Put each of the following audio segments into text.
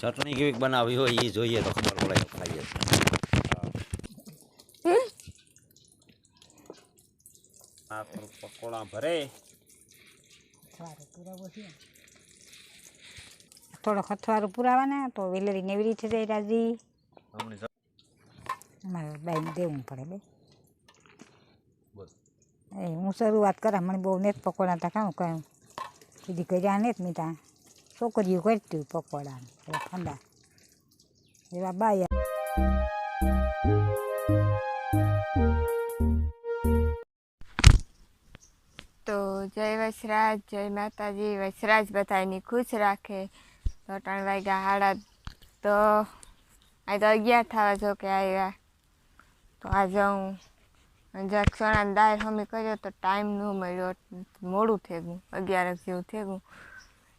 ચટણી કેવી બનાવી હોય એ જોઈએ તો ખબર પડે ખાઈએ પકોડા ભરે. થોડો અથવારું પુરાવાના તો વેલરી નેવી રીતે જાય રાજી. અમારે બાઈને દેવું પડે બે. એ હું શરૂઆત કરા મને બહુ નેત પકોડા તા કાં કહું સુધી કર્યા નેત મેં ત્યાં છોકરીઓ કરતી પકોડા ઠંડા એવા બાય તો જય વસરાજ જય માતાજી. વસરાજ બધાની ખુશ રાખે. તો ત્રણ વાગ્યા હાડા તો આ તો અગિયાર થવા જો કે આવ્યા. તો આજે હું જરાક દાયર હમી કર્યો તો ટાઈમ ન મળ્યો. મોડું થઈ ગયું અગિયાર જેવું થઈ ગયું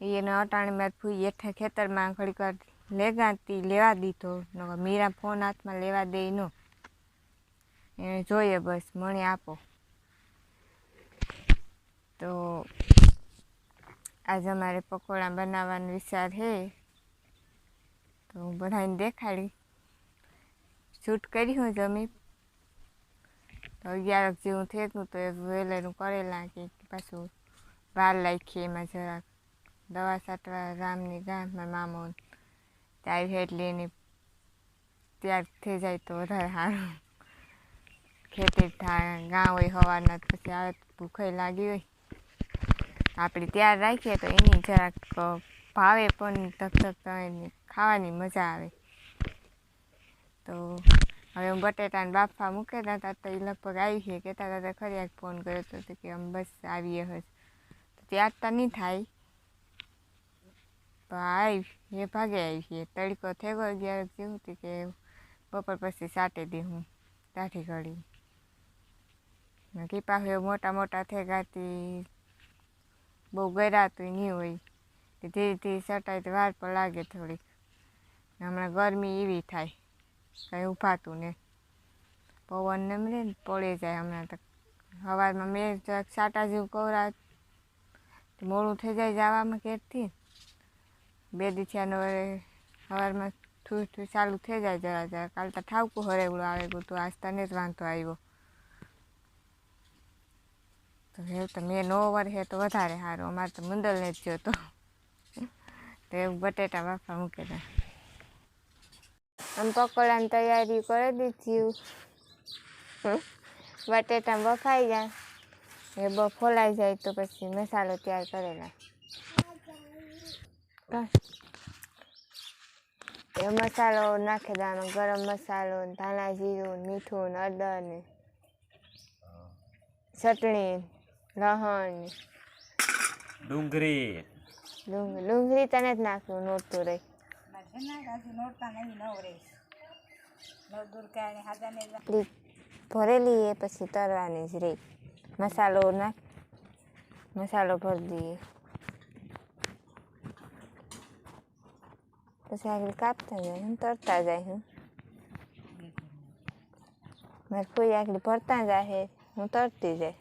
એને અટાણીમાં ફૂઈ હેઠે ખેતરમાં ઘડીક વાર લેગાતી લેવા દીધો મીરા ફોન હાથમાં લેવા દે નો એને જોઈએ બસ, મણી આપો. તો આજે અમારે પકોડા બનાવવાનો વિચાર છે તો હું બધાને દેખાડી. શૂટ કરી હું જમી. તો અગિયારક જેવું થયું તો એ વેલેરું કરેલા કે પાછું વાર લાગી એમાં જરાક. દવા છાંટવા રામની ગામમાં મામો ત્યાં એટલે એને ત્યાર થઈ જાય તો વધારે સારું. ખેતી થાય ગાં હોય હવાના તો પછી આવે ભૂખાઈ લાગી હોય. આપણે ત્યાર રાખીએ તો એની જરાક ભાવે પણ ધકધક ખાવાની મજા આવે. તો હવે હું બટેટાને બાફા મૂકેતા હતા તો એ લગભગ આવી છે કહેતા હતા ખરી ફોન કર્યો હતો કે આમ બસ આવીએ હશ તો ત્યાં તો નહીં થાય. તો આવી એ ભાગે આવી છે તડકો થઈ ગયો અગિયાર જેવું હતું કે બપોર પછી સાટી દી હું દાઢી ઘડી. કીપા હોય મોટા મોટા થઈ ગાતી, બહુ ગરાતું નહીં હોય. તે ધીરે ધીરે સટાય તો વાર પણ લાગે થોડીક. હમણાં ગરમી એવી થાય, કંઈ ઊભાતું ને. પવન નમરે પડી જાય હમણાં તો. સવારમાં મેં સાટા જેવું કવરા મોડું થઈ જાય જવામાં ઘેરથી. બે દીઠિયાનો સવારમાં થૂ થૂ ચાલુ થઈ જાય જરા જરા. કાલ તો ઠાવકું હરેવડું આવે ગયું તો આજ તને જ વાંધો આવ્યો. તો હે તો મેં નો હે તો વધારે સારું અમારે તો મુંદલને જ જોતો તો. એવું બટેટા બાફા મૂકેલા આમ પકોડાની તૈયારી કરી દીધી. બટેટા બફાઈ જાય. એ બફોલાઈ ફોલાઈ જાય તો પછી મસાલો તૈયાર કરેલા. એ મસાલો નાખી દેવાનો ગરમ મસાલો ને ધાણા જીરું ને મીઠું ને અદર ને ચટણી લહણ ને ડુંગળી. ડુંગળી ડુંગળી તને જ નાખવું નોટતું રહી. ભરેલી એ પછી તરવાની જ રહી. મસાલો નાખ મસાલો ભરી દઈએ. પછી આગળ કાપતા જાય હું તરતા જાય હું મારે કોઈ આગળ ભરતા જાય હું તરતી જાય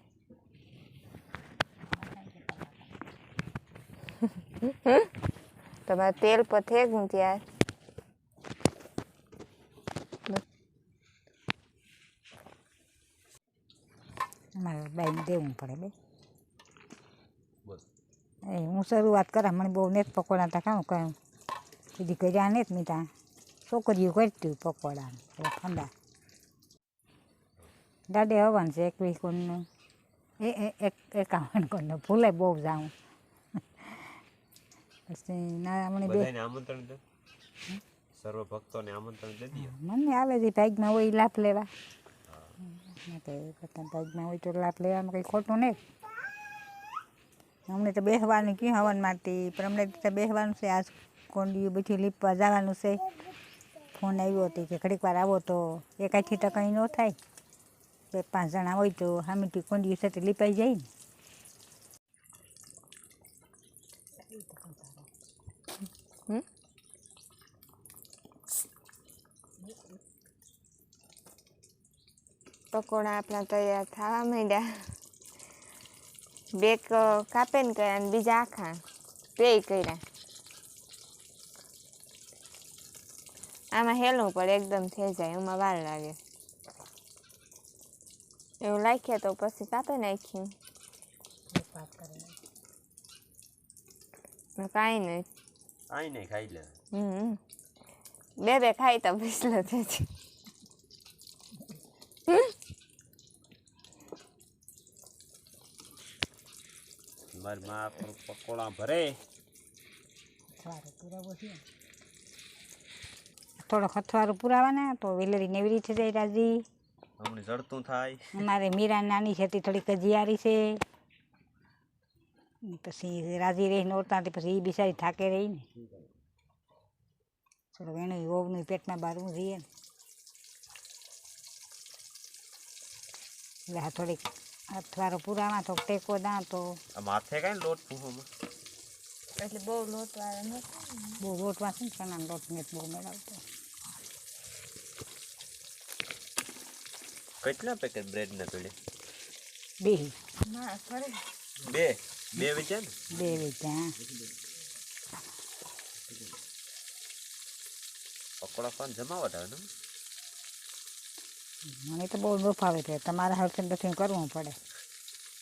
તમારે તેલ પર થઈ ગયું ત્યાર અમારે બાઈને દેવું પડે બે. હું શરૂઆત કરા મને બહુ નેત પકોડા તા કાં કહું કીધી કર્યા જ મેં ત્યાં છોકરીઓ કરતી પકોડા ઠંડા. દાડે હવાનું છે એકવીસ કોણનું એ એ- એક એકાવન કોણનું ભૂલે બહુ જાઉં પછી ના મને બે આમંત્રણ દે. સર્વ ભક્તોને આમંત્રણ દે દઈએ મને આવે છે ભાગમાં હોય લાભ લેવા. ભાગમાં હોય તો લાભ લેવામાં કંઈ ખોટું નહીં. અમને તો બેસવાનું ક્યાં હવન મારતી? પણ અમને તો બેસવાનું છે આજ. કોંડિયું બધું લીપવા જવાનું છે. ફોન આવ્યો હતો કે ઘડીક વાર આવો તો એકાથી તો કંઈ ન થાય. બે પાંચ જણા હોય તો સામેથી કોંડી સાથે લીપાઈ જાય ને. હમ? પકોડા આપણા તૈયાર થવા માંડ્યા. બે ક- કાપે ને કર્યા અને બીજા આખા. બે કર્યા. આમાં હેલવું પડે એકદમ થઈ જાય એમાં વાર લાગે. એવું લાગ્યા તો પછી કાપે નાખ્યું. કાંઈ નહીં. કાંઈ નહીં ખાઈ લે. હમ. બે બે ખાઈ તો ભીસલો થઈ જાય. મારી માં પકોડા ભરે. થોડોક અથવારું પુરાવાના તો વેલેરી નેવરી થઈ જાય રાજી. હમણાં જડતું થાય. અમારે મીરા નાની છે થોડી થોડીક કજિયારી છે. પછી રાજી રહીને ઓરતાથી પછી એ બિચારી થાકે રહી ને થોડુંક એનું ઓવનું પેટમાં બારવું જઈએ ને. એટલે હા થોડીક અથવારો પુરાવા તો ટેકો દા તો માથે કાંઈ લોટ એટલે બહુ લોટ વાળા બહુ લોટ છે ને ચણાનો લોટ મેં બહુ મેળવતો. કેટલા પેકેટ બ્રેડના પેલે બે. બે? બે વેચ્યા ને? બે વેચા પકોડા પણ જમાવટ આવે ને? મને તો બહુ ન ફાવે છે. તમારા હરખે નથી કરવું પડે.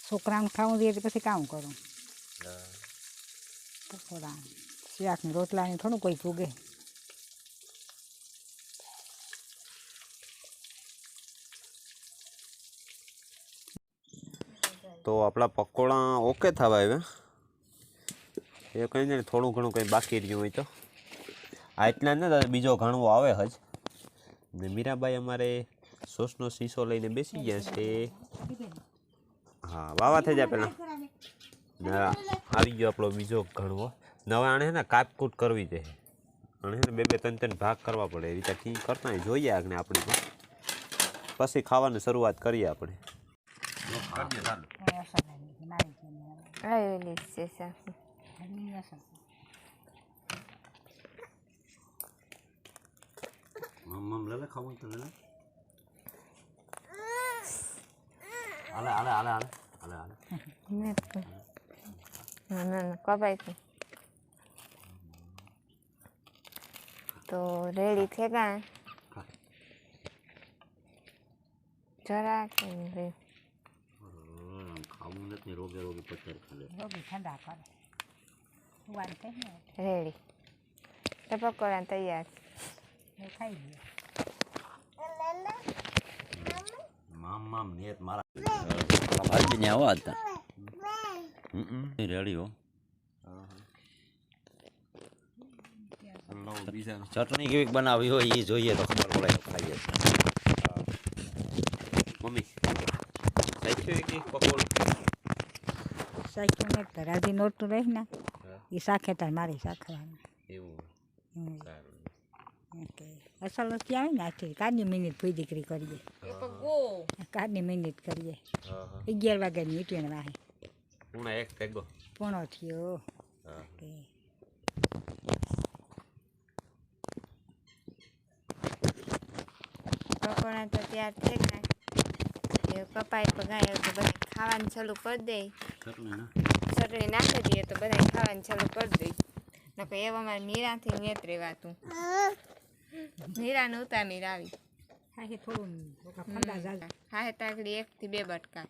છોકરાને ખાવું જોઈએ તો પછી કામ કરું. શિયાળ પકોડા શાકની રોટલાની થોડું કોઈ ચૂગે તો આપણા પકોડા ઓકે થવા આવ્યા. એ કંઈ નહીં, થોડું ઘણું કંઈ બાકી રહ્યું હોય તો. આ એટલા ને બીજો ઘણો આવે હજ. ને મીરાબાઈ અમારે સોસનો શીશો લઈને બેસી ગયા છે. હા, વાવા થઈ જાય પહેલાં. ને આવી ગયો આપણો બીજો ઘણવો. નવા આણે છે ને કાપકૂટ કરવી છે. ને બે બે ત્રણ ત્રણ ભાગ કરવા પડે. એ રીતે કી કરતા. જોઈએ આગને આપણી પણ પછી ખાવાની શરૂઆત કરીએ આપણે. આવેલી છે સાસુ મમ મમ લેલે ખાવું તો લેલે આલે આલે આલે આલે આલે આલે નથી. ના ના ના કપાય તો તો રેડી થઈ ગયા જરા કે નહીં? ને રોગે રોગે પથ્થર ખાલે. રોગે ઠંડા કરે. સુવાની થઈ ને રેડી. તો પકોડા તૈયાર. એ ખાઈ લે. મામ મામ નેત મારા. ભાજી ને આવા હતા રેડી હો. ચટણી કેવી બનાવી હોય એ જોઈએ તો ખબર પડે ખાઈએ. મમ્મી. સાચું કે પકોડું સાચું ને તો રાજી નોટું રહી ને એ સાખે તાર મારી શાખવાનું એવું. સારું. ઓકે. અસલ વસ્તી આવે ને આથી કારની મહેનત ફૂઈ દીકરી કરીએ. કારની મહેનત કરીએ. અગિયાર વાગ્યાની મીટિંગ વાહે. પૂણા એક પેગો પોણો થયો. ઓકે. પકોડા તો તૈયાર થઈ ગયા એ કપાઈ તો બધા ખાવાનું ચાલુ કરી દે ચટણી નાખી દઈએ તો બધા ખાવાનું ચાલુ કરી દઈ નકર મારે મીરાથી નેત રહેવાતું મીરાને ઉતામીર આવી હા થોડું હા હા તાકડી એકથી બે બટકા